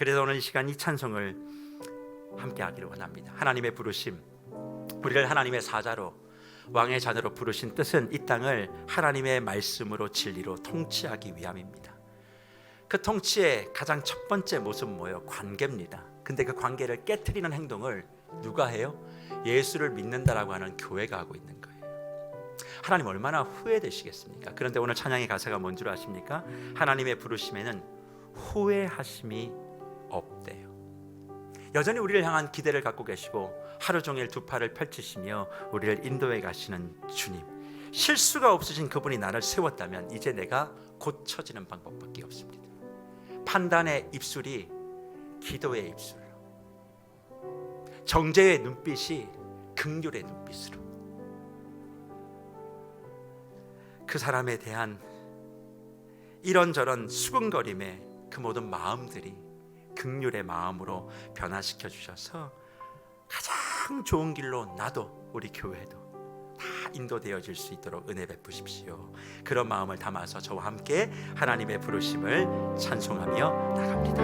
그래서 오늘 이 시간 이 찬송을 함께 하기를 원합니다. 하나님의 부르심, 우리를 하나님의 사자로 왕의 자녀로 부르신 뜻은 이 땅을 하나님의 말씀으로 진리로 통치하기 위함입니다. 그 통치의 가장 첫 번째 모습 뭐예요? 관계입니다. 근데 그 관계를 깨뜨리는 행동을 누가 해요? 예수를 믿는다라고 하는 교회가 하고 있는 거예요. 하나님 얼마나 후회되시겠습니까? 그런데 오늘 찬양의 가사가 뭔 줄 아십니까? 하나님의 부르심에는 후회하심이 없대요. 여전히 우리를 향한 기대를 갖고 계시고 하루 종일 두 팔을 펼치시며 우리를 인도해 가시는 주님. 실수가 없으신 그분이 나를 세웠다면 이제 내가 고쳐지는 방법밖에 없습니다. 판단의 입술이 기도의 입술로, 정죄의 눈빛이 긍휼의 눈빛으로, 그 사람에 대한 이런저런 수근거림의 그 모든 마음들이 극률의 마음으로 변화시켜 주셔서 가장 좋은 길로 나도 우리 교회도 다 인도되어질 수 있도록 은혜 베푸십시오. 그런 마음을 담아서 저와 함께 하나님의 부르심을 찬송하며 나갑니다.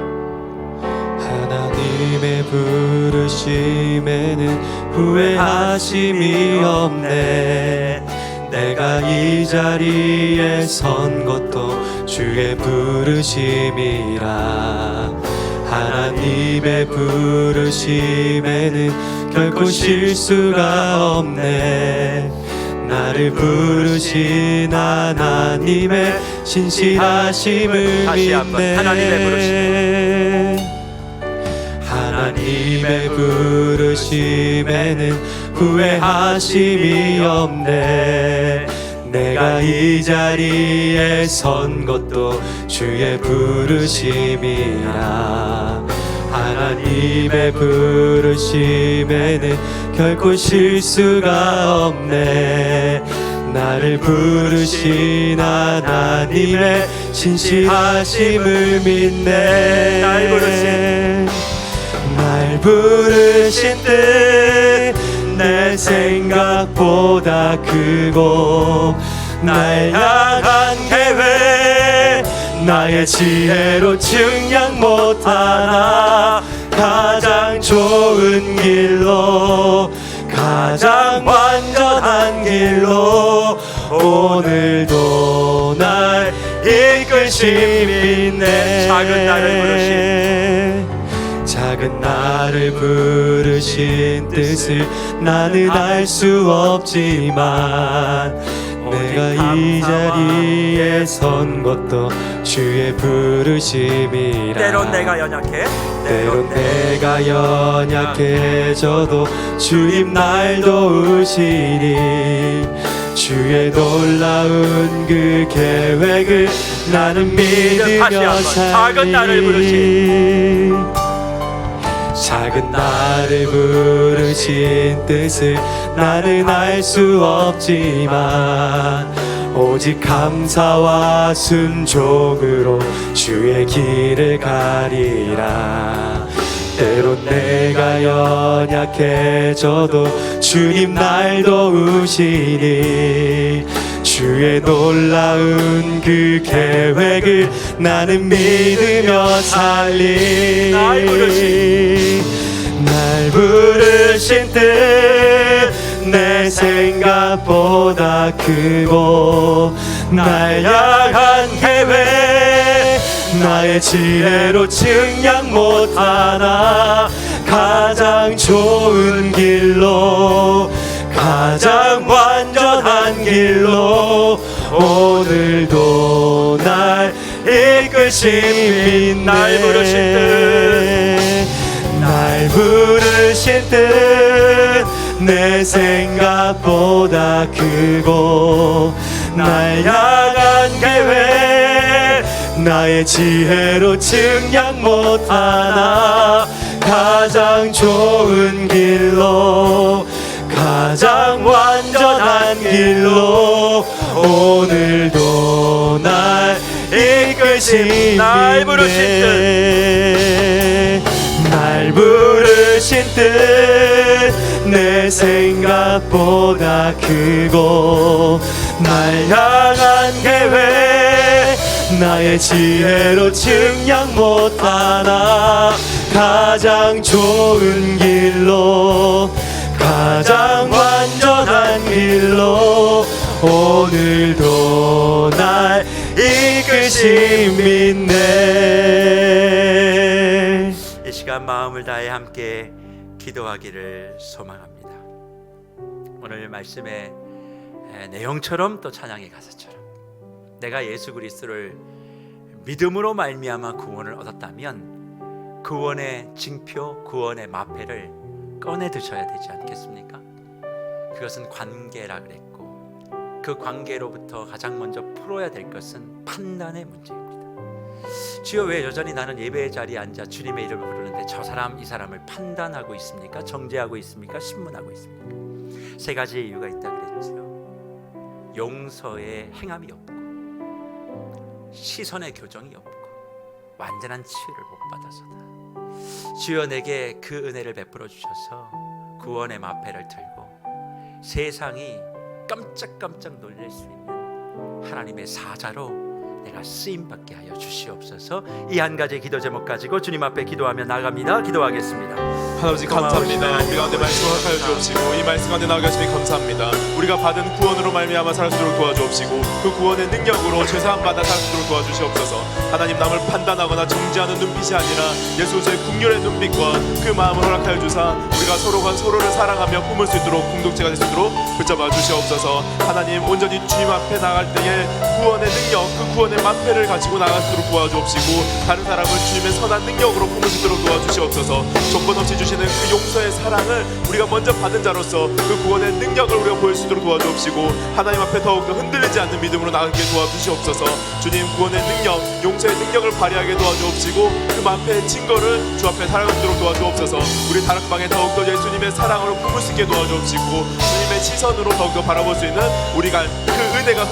하나님의 부르심에는 후회하심이 없네 내가 이 자리에 선 것도 주의 부르심이라 하나님의 부르심에는 결코 실수가 없네. 나를 부르신 하나님의 신실하심을 다시 한번 믿네. 하나님의 하나님의 부르심에는 후회하심이 없네 내가 이 자리에 선 것도 주의 부르심이라. 하나님의 부르심에는 결코 실수가 없네. 나를 부르신 하나님의 신실하심을 믿네. 날 부르신. 날 부르신 뜻 내 생각보다 크고 날 향한 계획 나의 지혜로 증량 못하나 가장 좋은 길로 가장 완전한 길로 오늘도 날 이끌심 믿네. 작은 나를 부르신 작은 나를 부르신 뜻을 나는 알 수 없지만 내가 이 자리에 선 것도 주의 부르심이라. 때론 내가 연약해 때론 내가 연약해져도 주님 날 도우시니 주의 놀라운 그 계획을 나는 믿으며 한번 작은 나를 살리 작은 나를 부르신 뜻을 나는 알 수 없지만 오직 감사와 순종으로 주의 길을 가리라. 때론 내가 연약해져도 주님 날 도우시니 주의 놀라운 그 계획을 나는 믿으며 살리 부르신 뜻 내 생각보다 크고 날 향한 계획 나의 지혜로 증량 못하나 가장 좋은 길로 가장 완전한 길로 오늘도 날 이끌심 믿네 날 부르신 뜻. 날 부르신 뜻내 생각보다 크고 날 향한 계획 나의 지혜로 증량 못하나 가장 좋은 길로 가장 완전한 길로 오늘도 날 이끌심 날 부르신 믿네. 날 부르신 뜻 내 생각보다 크고 날 향한 계획 나의 지혜로 증량 못하나 가장 좋은 길로 가장 완전한 길로 오늘도 날 이끄심 믿네. 이 시간 마음을 다해 함께 기도하기를 소망합니다. 오늘 말씀의 에, 내용처럼 또 찬양의 가사처럼 내가 예수 그리스도를 믿음으로 말미암아 구원을 얻었다면 구원의 징표, 구원의 마패를 꺼내 드셔야 되지 않겠습니까? 그것은 관계라 그랬고 그 관계로부터 가장 먼저 풀어야 될 것은 판단의 문제입니다. 주여 왜 여전히 나는 예배의 자리에 앉아 주님의 이름을 부르는데 저 사람 이 사람을 판단하고 있습니까? 정죄하고 있습니까? 신문하고 있습니까? 세 가지 이유가 있다 그랬죠. 용서의 행함이 없고 시선의 교정이 없고 완전한 치유를 못 받아서다. 주여 내게 그 은혜를 베풀어 주셔서 구원의 마패를 들고 세상이 깜짝깜짝 놀랄 수 있는 하나님의 사자로 내가 쓰임 받게 하여 주시옵소서. 이 한 가지 기도 제목 가지고 주님 앞에 기도하며 나갑니다. 기도하겠습니다. 하나님 감사합니다. 우리 가운데 말씀 허락하여 주옵시고 이 말씀 가운데 나아가 주니 감사합니다. 우리가 받은 구원으로 말미암아 살수 있도록 도와주옵시고 그 구원의 능력으로 죄사함 받아 살수 있도록 도와주시옵소서. 하나님 남을 판단하거나 정죄하는 눈빛이 아니라 예수 그리스도의 국률의 눈빛과 그 마음을 허락하여 주사 우리가 서로가 서로를 사랑하며 품을 수 있도록 공동체가 될 수 있도록 붙잡아 주시옵소서. 하나님 온전히 주님 앞에 나갈 때에 구원의 능력 그 구원의 만패를 가지고 나갈 수 있도록 도와주옵시고 다른 사람을 주님의 선한 능력으로 품을 수 있도록 도와주시옵소서. 조건 없이 주시는 그 용서의 사랑을 우리가 먼저 받은 자로서 그 구원의 능력을 우리가 보일 수 있도록 도와주옵시고 하나님 앞에 더욱더 흔들리지 않는 믿음으로 나가게 도와주시옵소서. 주님 구원의 능력 용서의 능력을 발휘하게 도와주옵시고 그 만패의 증거를 주 앞에 살아가도록 도와주옵소서. 우리 다락방에 더욱더 예수님의 사랑으로 품을 수 있게 도와주옵시고 주님의 시선으로 더욱더 바라볼 수 있는 우리가 그 은혜가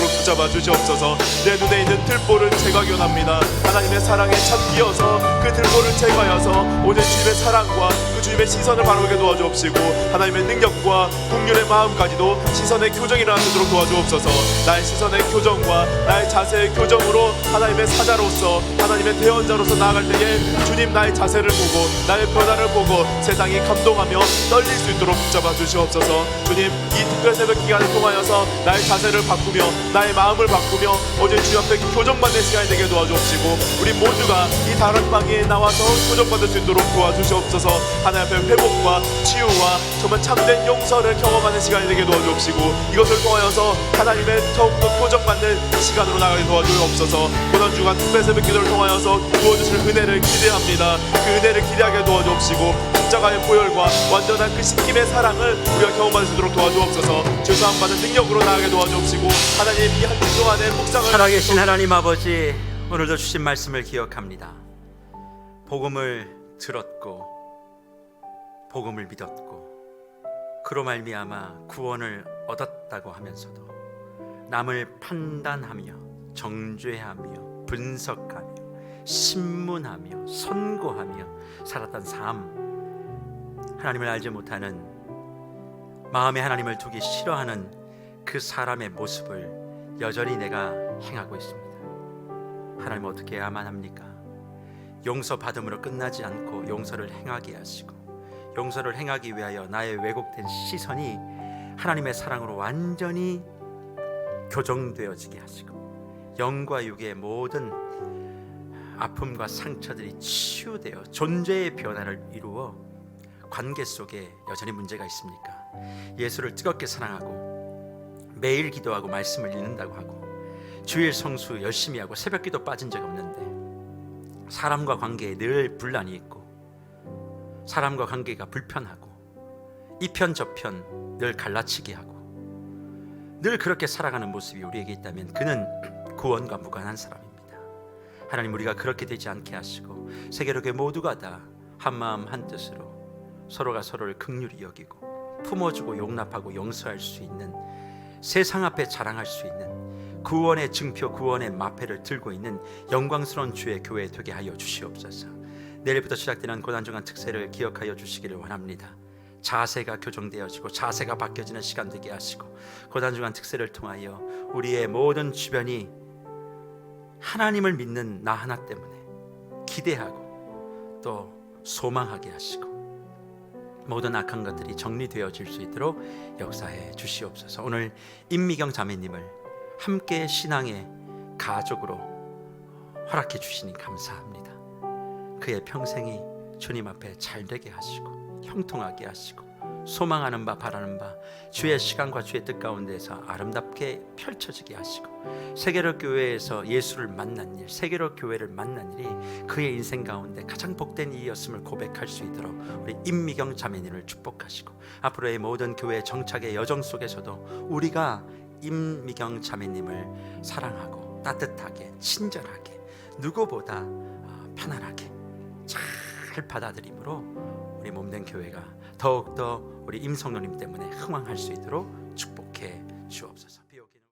있도록 붙잡아 주시옵소서. 내 눈에 있는 들보를 제거하기 원합니다. 하나님의 사랑에 참기어서 그 들보 를 제거하여서 오늘 주님의 사랑과 그 주님의 시선을 바라보게 도와주옵시고 하나님의 능력과 국률의 마음까지도 시선의 교정이 일어나도록 도와주옵소서. 나의 시선의 교정과 나의 자세의 교정으로 하나님의 사자로서 하나님의 대언자로서 나아갈 때에 주님 나의 자세를 보고 나의 변화를 보고 세상이 감동하며 떨릴 수 있도록 붙잡아 주시옵소서. 주님 이 특별 새벽 기간을 통하여서 나의 자세를 바꾸며 나의 마음을 바꾸며 어제 주 앞에 교정받는 시간이 되게 도와주옵시고 우리 모두가 이 다락방에 나 와서 교정받을 수 있도록 도와주시옵소서. 하나님 앞에 회복과 치유와 정말 참된 용서를 경험하는 시간이 되게 도와주옵시고 이것을 통하여서 하나님의 더욱더 교정받는 시간으로 나가게 도와주옵소서. 고난 주간 특별 새벽 기도를 통하여서 부어주실 은혜를 기대합니다. 그 은혜를 기대하게 도와주옵시고 십자가의 보혈과 완전한 그 신김의 사랑을 우리가 경험할 수 있도록 도와주옵소서. 죄사함 받은 능력으로 나가게 도와주옵시고 하나님 이 한 주 동안의 묵상을 살아계신 하나님 아버지 오늘도 주신 말씀을 기억합니다. 복음을 들었고 복음을 믿었고 그로 말미암아 구원을 얻었다고 하면서도 남을 판단하며 정죄하며 분석하며 신문하며 선고하며 살았던 삶 하나님을 알지 못하는 마음에 하나님을 두기 싫어하는 그 사람의 모습을 여전히 내가 행하고 있습니다. 하나님 어떻게 해야만 합니까? 용서 받음으로 끝나지 않고 용서를 행하게 하시고 용서를 행하기 위하여 나의 왜곡된 시선이 하나님의 사랑으로 완전히 교정되어지게 하시고 영과 육의 모든 아픔과 상처들이 치유되어 존재의 변화를 이루어 관계 속에 여전히 문제가 있습니까? 예수를 뜨겁게 사랑하고 매일 기도하고 말씀을 읽는다고 하고 주일 성수 열심히 하고 새벽 기도 빠진 적 없는데 사람과 관계에 늘 분란이 있고 사람과 관계가 불편하고 이편 저편 늘 갈라치게 하고 늘 그렇게 살아가는 모습이 우리에게 있다면 그는 구원과 무관한 사람입니다. 하나님 우리가 그렇게 되지 않게 하시고 세계로의 모두가 다 한 마음 한 뜻으로 서로가 서로를 극률히 여기고 품어주고 용납하고 용서할 수 있는 세상 앞에 자랑할 수 있는 구원의 증표 구원의 마패를 들고 있는 영광스러운 주의 교회 되게 하여 주시옵소서. 내일부터 시작되는 고난중간 특세를 기억하여 주시기를 원합니다. 자세가 교정되어지고 자세가 바뀌어지는 시간 되게 하시고 고난중간 특세를 통하여 우리의 모든 주변이 하나님을 믿는 나 하나 때문에 기대하고 또 소망하게 하시고 모든 악한 것들이 정리되어질 수 있도록 역사해 주시옵소서. 오늘 임미경 자매님을 함께 신앙의 가족으로 허락해 주시니 감사합니다. 그의 평생이 주님 앞에 잘 되게 하시고 형통하게 하시고 소망하는 바 바라는 바 주의 시간과 주의 뜻 가운데서 아름답게 펼쳐지게 하시고 세계로 교회에서 예수를 만난 일, 세계로 교회를 만난 일이 그의 인생 가운데 가장 복된 일이었음을 고백할 수 있도록 우리 임미경 자매님을 축복하시고 앞으로의 모든 교회 정착의 여정 속에서도 우리가 임미경 자매님을 사랑하고 따뜻하게 친절하게 누구보다 아, 편안하게 잘 받아들임으로 우리 몸된 교회가 더욱더 우리 임성노님 때문에 흥왕할 수 있도록 축복해 주옵소서.